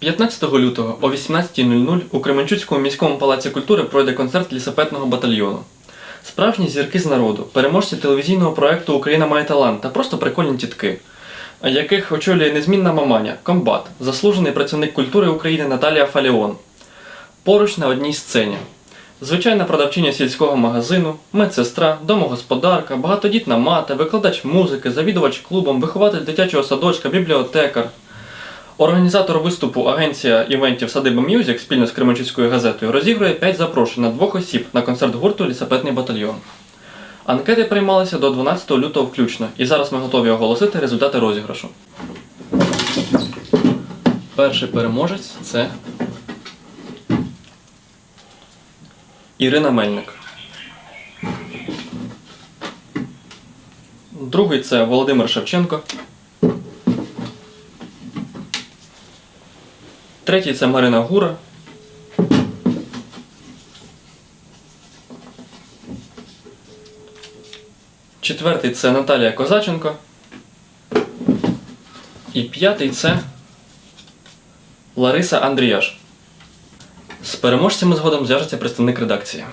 15 лютого о 18.00 у Кременчуцькому міському палаці культури пройде концерт лісопетного батальйону. Справжні зірки з народу, переможці телевізійного проекту Україна має талант та просто прикольні тітки, яких очолює незмінна маманя, комбат, заслужений працівник культури України Наталія Фаліон. Поруч на одній сцені. Звичайна продавчиня сільського магазину, медсестра, домогосподарка, багатодітна мати, викладач музики, завідувач клубом, вихователь дитячого садочка, бібліотекар. Організатор виступу агенція івентів Садиба Мюзик спільно з Кременчуцькою газетою розігрує 5 запрошень на двох осіб на концерт гурту Лісапетний батальйон. Анкети приймалися до 12 лютого включно, і зараз ми готові оголосити результати розіграшу. Перший переможець це Ірина Мельник. Другий це Володимир Шевченко. Третій це Марина Гура. Четвертий це Наталія Козаченко. І п'ятий це Лариса Андріяш. З переможцями згодом зв'яжеться представник редакції.